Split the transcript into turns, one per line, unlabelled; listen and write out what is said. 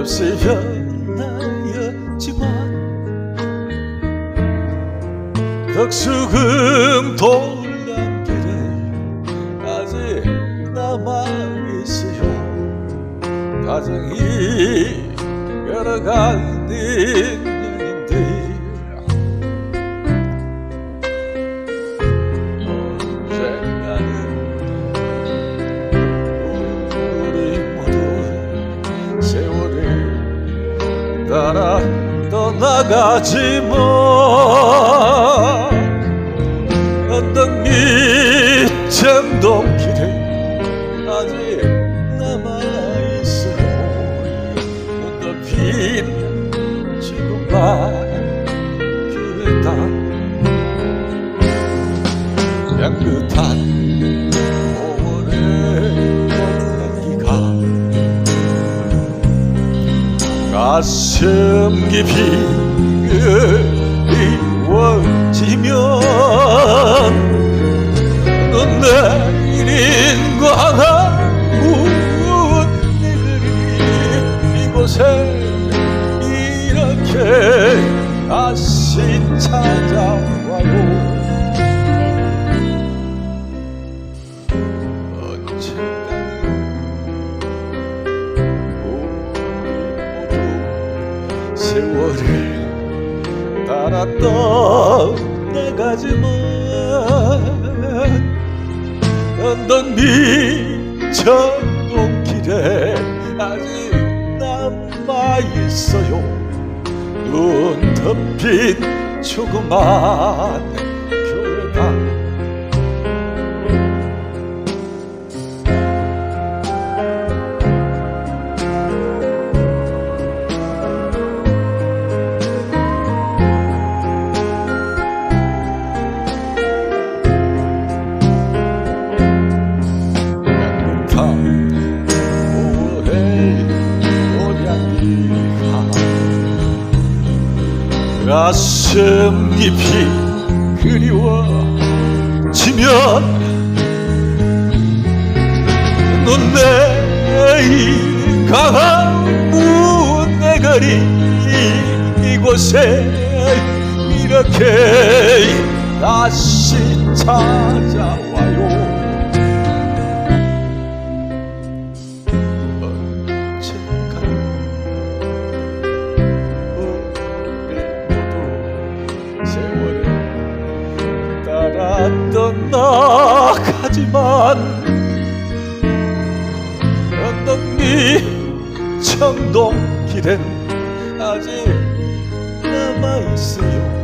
없이 변하였지만 덕수금 돌람길에 아직 남아있어요 가정이 걸어가는 가지만 어떤 미천동 길에 아직 남아있어요 꽃덮인 지구만 피했다. 향긋한 5월의 공기가. 가슴 깊이 다시 찾아와요 언젠가는 우리 모두 세월을 따라 떠나가지만 언덕 미천동길에 아직 남아있어요. 눈 덮인 조그만 가슴 깊이 그리워지면 넌 내일 강한 문내 거리 이곳에 이렇게 다시 찾아와요 떠나가지만 언덕리 청동길엔 아직 남아있어요